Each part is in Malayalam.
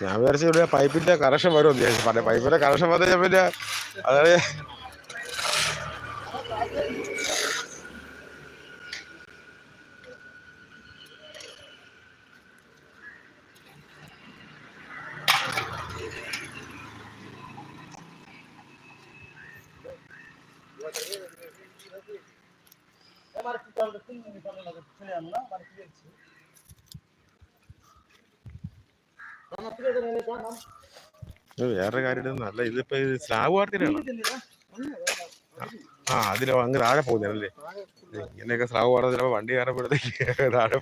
ഞാൻ വിചാരിച്ചു ഇവിടെ പൈപ്പിന്റെ കറക്ഷൻ വരും വിചാരിച്ചു. പണ്ട് പൈപ്പിന്റെ കറക്ഷൻ വന്നു കഴിഞ്ഞാൽ പിന്നെ അതായത് ഇത് വേറൊരു കാര്യം നല്ല ഇതിപ്പോ ഇത് സ്ലാബ് വാർത്തിനാണ് ആ അതിലെ അങ്ങ് താഴെ പോകുന്നല്ലേ ഇങ്ങനെയൊക്കെ സ്ലാബ് വാർത്ത ചിലപ്പോ വണ്ടി കയറപ്പെടുത്തേക്ക് താഴെ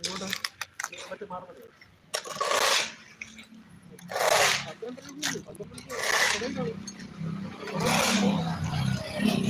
പറയല വീട്ടിൽ അത്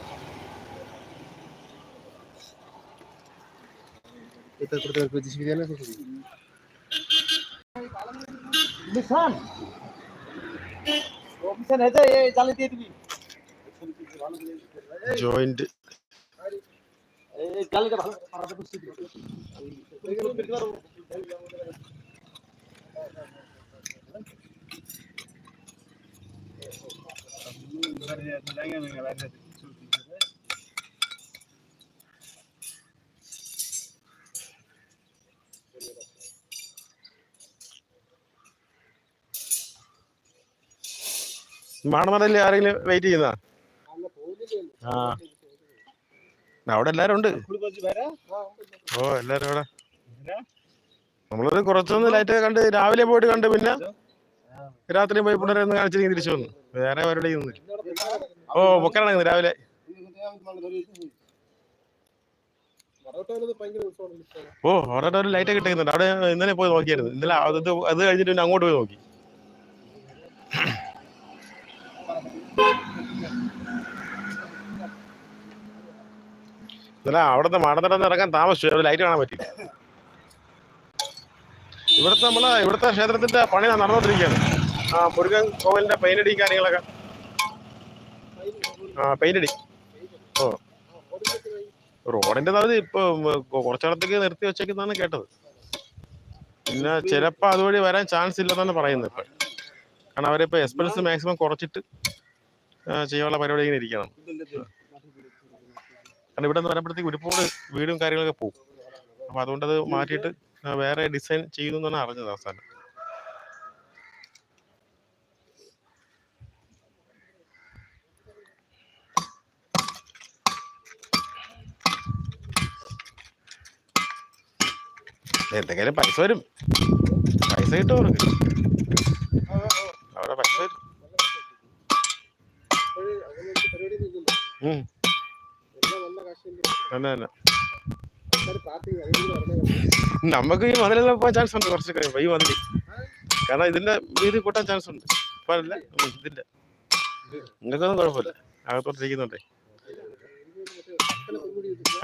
এটা করতে পারবে জিসিবি দিয়ে না জিসিবি নিশান অফিসার হেজে এই জালি দিয়ে দিবি জয়েন্ট এই জালিটা ভালো মারাতে বুঝতে দিবি এগুলো পেতে পারব മാണമടയിൽ ആരെങ്കിലും വെയിറ്റ് ചെയ്യുന്ന? ആ. അവിടെ എല്ലാരും ഉണ്ട്. ഓ എല്ലാരും അവിടെ നമ്മളൊരു കുറച്ചൊന്ന് ലൈറ്റ് കണ്ട് രാവിലെ പോയിട്ട് കണ്ട് പിന്നെ രാത്രി പോയി പിള്ളേരെ ഒന്ന് കാണിച്ചു തിരിച്ചു വന്നു. വേറെ അവരുടെ ഓ പൊക്കാണ് രാവിലെ. ഓ അവരുടെ ഒരു ലൈറ്റ് കിട്ടുന്നുണ്ട് അവിടെ ഇന്നലെ പോയി നോക്കിയായിരുന്നു. ഇന്നലെ അത് കഴിഞ്ഞിട്ട് പിന്നെ അങ്ങോട്ട് പോയി നോക്കി. ഇന്നലെ അവിടുന്ന് മാടത്തടന്ന് ഇറങ്ങാൻ താമസിച്ചു. ലൈറ്റ് കാണാൻ പറ്റി. ഇവിടുത്തെ നമ്മൾ ഇവിടുത്തെ ക്ഷേത്രത്തിന്റെ പണി നടന്നുകൊണ്ടിരിക്കുകയാണ് ആ മുരുകൻ കോവിലിന്റെ പെയിന്റടി കാര്യങ്ങളൊക്കെ. ആ പെയിന്റടി ഓ. റോഡിന്റെ അത് ഇപ്പൊ കുറച്ചിടത്തേക്ക് നിർത്തി വെച്ചേക്കുന്നതാണ് കേട്ടത്. പിന്നെ ചിലപ്പോ അതുവഴി വരാൻ ചാൻസ് ഇല്ലെന്നാണ് പറയുന്നത് ഇപ്പൊ. കാരണം അവരിപ്പോ എക്സ്പെൻസ് മാക്സിമം കുറച്ചിട്ട് ചെയ്യാനുള്ള പരിപാടി ഇങ്ങനെ ഇരിക്കണം. കാരണം ഇവിടെ നിന്ന് വരുമ്പോഴത്തേക്ക് ഒരുപാട് വീടും കാര്യങ്ങളൊക്കെ പോകും. അപ്പൊ അതുകൊണ്ട് അത് മാറ്റിയിട്ട് വേറെ ഡിസൈൻ ചെയ്തു എന്നാണ് അറിഞ്ഞത് അവസാനം. എന്തെങ്കിലും പൈസ വരും. പൈസ കിട്ടും അവർക്ക്. അവരുടെ പൈസ വരും പരിപാടി നിൽക്കുന്നു ഉം. എല്ലാം നല്ല കാശുണ്ട് തന്നെ തന്നെ ആൾക്കാർ പാർട്ടി അതിന് പറഞ്ഞ നമുക്ക് ഈ മതിലെല്ലാം പോകാൻ ചാൻസ് ഉണ്ട് കുറച്ച് കഴിയും ഈ മതിൽ കാരണം ഇതിന്റെ വീതി കൂട്ടാൻ ചാൻസ് ഉണ്ട്. ഉം, ഇതിന്റെ നിങ്ങൾക്കൊന്നും കുഴപ്പമില്ല. അകത്തോട്ടിരിക്കുന്നുണ്ടേ.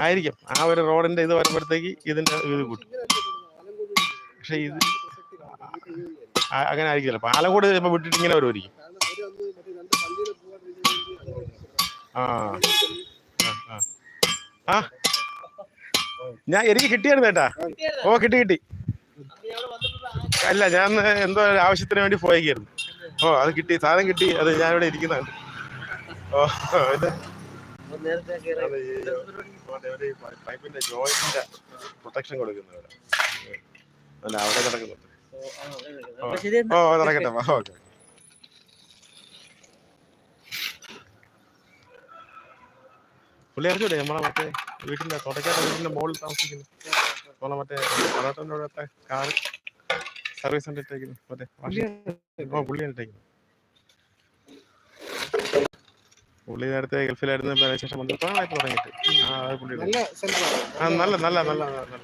ആയിരിക്കും. ആ ഒരു റോഡിന്റെ ഇത് വരുമ്പോഴത്തേക്ക് ഇതിന്റെ വീതി കൂട്ടും. പക്ഷെ ഇത് അങ്ങനെ ആയിരിക്കില്ല. പാലം ഇപ്പൊ വിട്ടിട്ട് ഇങ്ങനെ വരുമായിരിക്കും ആ. ഞാൻ എനിക്ക് കിട്ടിയായിരുന്നു ചേട്ടാ ഓ കിട്ടി കിട്ടി. അല്ല ഞാൻ എന്തോ ആവശ്യത്തിന് വേണ്ടി പോയേക്കായിരുന്നു. ഓ അത് കിട്ടി സാധനം കിട്ടി അത് ഞാൻ ഇവിടെ ഇരിക്കുന്നുണ്ട്. ഓ പൈപ്പിന്റെ ജോയിന്റിന്റെ പ്രൊട്ടക്ഷൻ കൊടുക്കുന്നവരാ അല്ല അവിടെ കിടക്കുന്നുണ്ട്. ഓ നടക്കട്ടെ ഓക്കെ. പുള്ളി അറിഞ്ഞൂടെ നമ്മളെ മറ്റേ വീട്ടിന്റെ തുടക്കാത്ത വീട്ടിന്റെ മുകളിൽ താമസിക്കുന്നു. നമ്മളെ മറ്റേ അവിടുത്തെ കാർ സർവീസ് സെന്റർ ഇട്ടേക്കുന്നു മറ്റേ ഓ ഇട്ടേക്കുന്നത് പുള്ളി നേരത്തെ ഗൾഫിലായിരുന്നു ശേഷം അതിനുശേഷം വന്ന് ഇപ്പൊ തുടങ്ങിയിട്ട്. ആ പുള്ളി നല്ല ആ. നല്ല നല്ല നല്ല നല്ല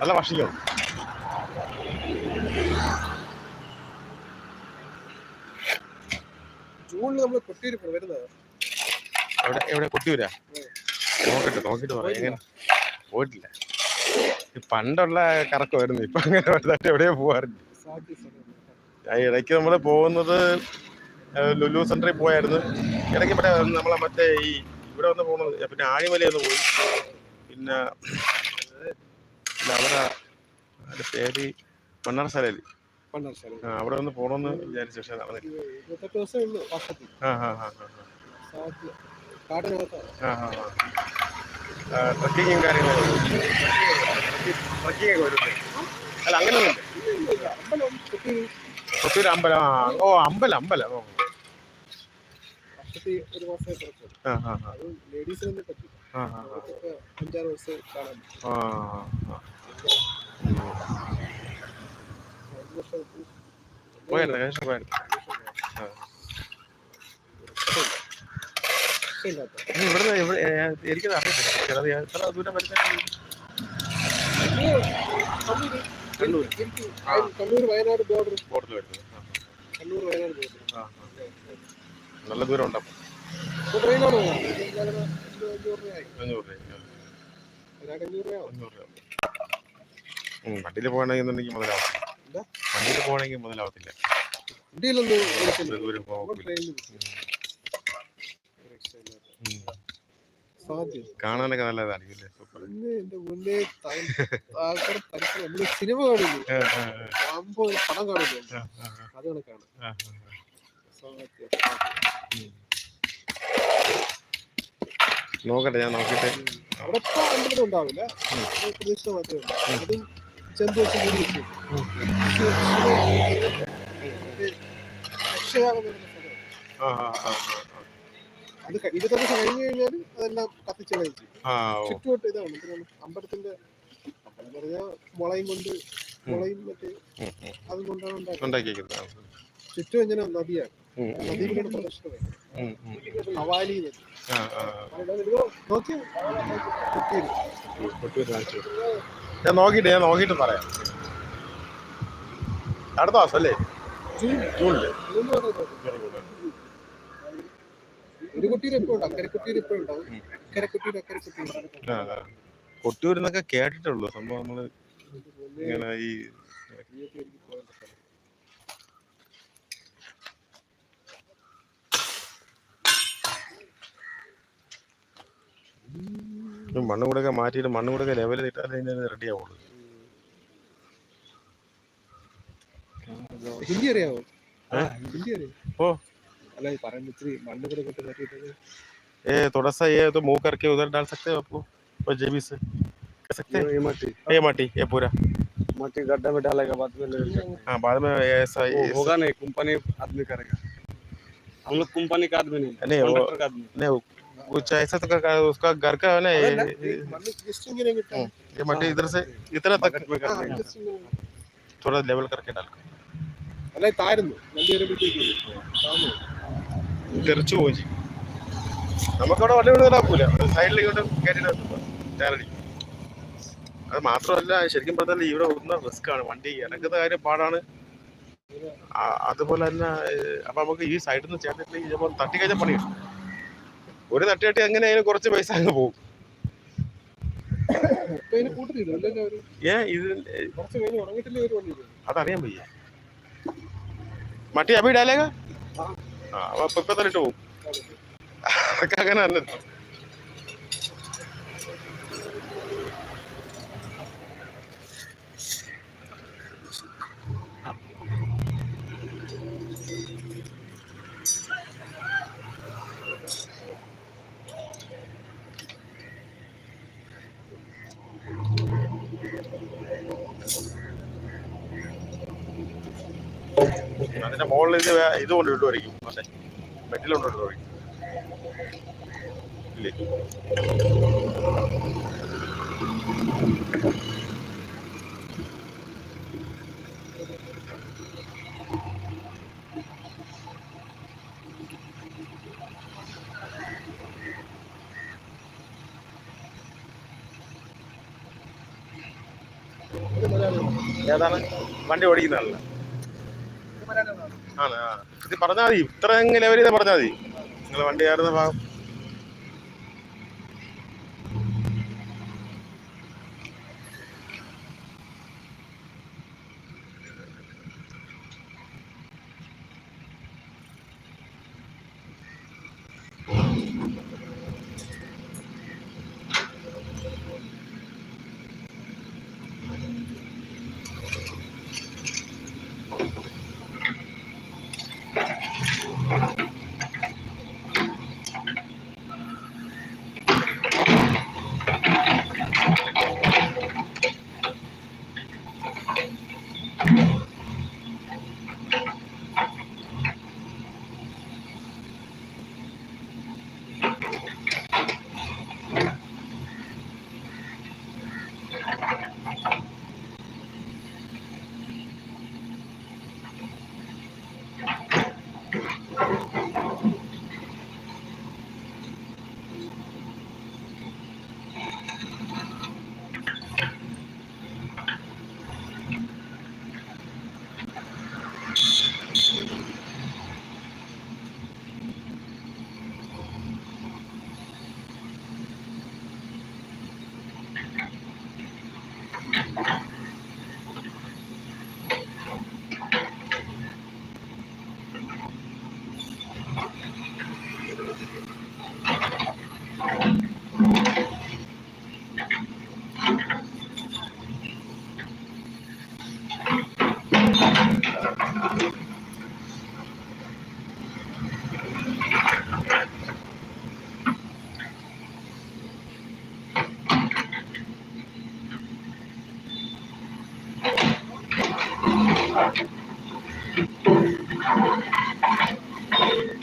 നല്ല. ഭക്ഷിക്കും ജൂണിൽ നമ്മൾ കൊട്ടിയൂരിപ്പോൾ വരുന്നത്. എവിടെ എവിടെ? കൊട്ടിയൂരാ? നോക്കട്ടെ നോക്കിട്ട് പറയാം. എങ്ങനെ? പോയിട്ടില്ല. പണ്ടുള്ള കറക്കമായിരുന്നു. ഇപ്പൊ അങ്ങനെ വലുതായിട്ട് എവിടെയോ പോവാറില്ല. ഇടയ്ക്ക് നമ്മൾ പോകുന്നത് ലുലു സെന്ററിൽ പോയായിരുന്നു. ഇടയ്ക്ക് ഇവിടെ നമ്മളെ മറ്റേ ഈ ഇവിടെ വന്ന് പോകുന്നത് പിന്നെ ആഴിമല ഒന്ന് പോയി. പിന്നെ അവിടെ അതിന്റെ പേര് മണ്ണാർ സ്ഥലയിൽ പണ്ടാർ സ്ഥലം അവിടെ ഒന്ന് പോകണമെന്ന് വിചാരിച്ചു പക്ഷെ നടന്നില്ല. ആ ആ ആ ആ ആ ആ ആ. ട്രക്കിങ്ങും കാര്യങ്ങളും. ട്രക്കിംഗ് ഒക്കെ വരുന്നത് അല്ല അങ്ങനെയൊന്നുമില്ല കൊട്ടൂർ അമ്പലം ആ ഓ അമ്പലം അമ്പലം. ഓ. ഒരു മാസമേ തുറക്കുള്ളൂ ആ ആ ആ. അത് ലേഡീസിനൊന്നും പറ്റില്ല ആ ആ ആ. അഞ്ചാറ് ദിവസം കാണാൻ പറ്റും. ആ ആ പോയായിരുന്നു ഏകദേശം പോയായിരുന്നു. ആ. ഇവിടുന്ന് ഇവിടെ ഏ, എനിക്കത് അറിയത്തില്ല. ചിലത് എത്ര ദൂരം കണ്ണൂർ കണ്ണൂർ വയനാട് ബോർഡർ വരുന്നത്. കണ്ണൂർ വയനാട് ബോർഡർ. നല്ല ദൂരം ഉണ്ട്? അപ്പം ഇപ്പോൾ ട്രെയിനാണ് അഞ്ഞൂറ് രൂപയാവും. വണ്ടിയിൽ പോകണമെന്നുണ്ടെങ്കിൽ എന്താ? വണ്ടിയിൽ പോകണമെങ്കിൽ മുതലാവത്തില്ല. ദൂരം അപ്പോൾ സാധ്യത. കാണാനൊക്കെ നല്ലതായിരിക്കും എന്റെ മുന്നേ ആൾക്കാർ നമ്മൾ സിനിമ കാണില്ലേ ആകുമ്പോ ഒരു പടം കാണില്ലേ അത് കണക്കാണ് നോക്കട്ടെ ഞാൻ നോക്കട്ടെ അവിടെ ഇപ്പൊ ഉണ്ടാവില്ല. പ്രതീക്ഷ മാത്രമേ അതും ചെന്ത് വെച്ച് മൂടി രക്ഷയാകുന്ന ആ ആ ആ. അത് ഇരുപത്തെട്ട് ദിവസം കഴിഞ്ഞ് കഴിഞ്ഞാൽ അതെല്ലാം കത്തിച്ച് ചുറ്റുവട്ട് ഇതാണ്. എന്തിനാണ് അമ്പലത്തിന്റെ അമ്പലം പറഞ്ഞാൽ മുളയും കൊണ്ട് മുളയും മറ്റേ. അതും കൊണ്ടാണ് ഉണ്ടാക്കിയത് ചുറ്റും ഇങ്ങനെ നദിയാണ്. നദിയിലൂടെ പ്രദർശനം ഉം, ഉം. ഹവാലി ആ ആ നോക്കി കുത്തിയിരി. കൊട്ടൂര് കാണിച്ചു ഞാൻ നോക്കിയിട്ട് ഞാൻ നോക്കിയിട്ട് പറയാം. അടുത്ത മാസം അല്ലേ? ജൂണിൽ. പറയുന്നത് ഒരു കുട്ടിയിൽ ഉണ്ടാവും ഉണ്ടാവും അക്കരക്കുട്ടിയിൽ എന്നൊക്കെ കേട്ടിട്ടുള്ളൂ. സംഭവം നമ്മൾ ഇങ്ങനെ ഈ മണ്ണും കൂടെ ഒക്കെ മാറ്റിയിട്ട് മണ്ണും കൂടെ ഒക്കെ ലെവൽ ഇട്ടാലേ റെഡി ആവുള്ളൂ. ഹിന്ദി അറിയാവോ? ഹിന്ദി അറിയാം ഓ. ये थोड़ा सा ये तो मुँह करके उधर डाल सकते हो आपको और जेबी से। कर सकते हैं? ये माटी ये माटी ये पूरा। माटी गड्ढा में डालेगा बाद में हाँ बाद में ऐसा होगा नहीं कंपनी आदमी करेगा। हम लोग कंपनी का आदमी नहीं नहीं वो नहीं कुछ ऐसा तो का, उसका घर का है ना ये ये माटी हाँ, इधर से हाँ, हाँ, इतना तक में कर देंगे। थोड़ा लेवल करके डाल। अरे तार में जल्दी रे बेटी काम है തെറിച്ചു പോയി ചെയ്യും. നമുക്കവിടെ വണ്ടി കൊണ്ട് സൈഡിലേക്കോട്ട് ചാരടി അത് മാത്രമല്ല ശരിക്കും പറഞ്ഞാൽ ഇവിടെ ഒന്ന റിസ്ക് ആണ്. വണ്ടി ഇറങ്ങുന്ന കാര്യം പാടാണ്. അതുപോലെ തന്നെ അപ്പൊ നമുക്ക് ഈ സൈഡിൽ നിന്ന് ചേർത്തിട്ട് ചിലപ്പോൾ തട്ടി കഴിഞ്ഞാൽ പണിയാണ് ഒരു തട്ടി തട്ടി എങ്ങനെ അതിന് കുറച്ച് പൈസ അങ്ങ് പോകും. ഏ ഇത് അതറിയാൻ വയ്യ. മട്ടി അപ്പൊ ഡാലേക ആ അപ്പൊ ഇപ്പൊ തന്നെ ഇട്ട് പോകും അതൊക്കെ അങ്ങനെ തന്നെ Thank you. അതിന്റെ മുകളിൽ ഇത് ഇത് കൊണ്ട് ഇട്ടുമായിരിക്കും മറ്റേ മെറ്റിൽ കൊണ്ട് ഇല്ലേ? ഏതാണ്? വണ്ടി ഓടിക്കുന്നതല്ല. ഇത് പറഞ്ഞാൽ മതി. ഇത്ര അവർ പറഞ്ഞാൽ മതി. നിങ്ങൾ വണ്ടി കയറുന്ന ഭാഗം. Thank you.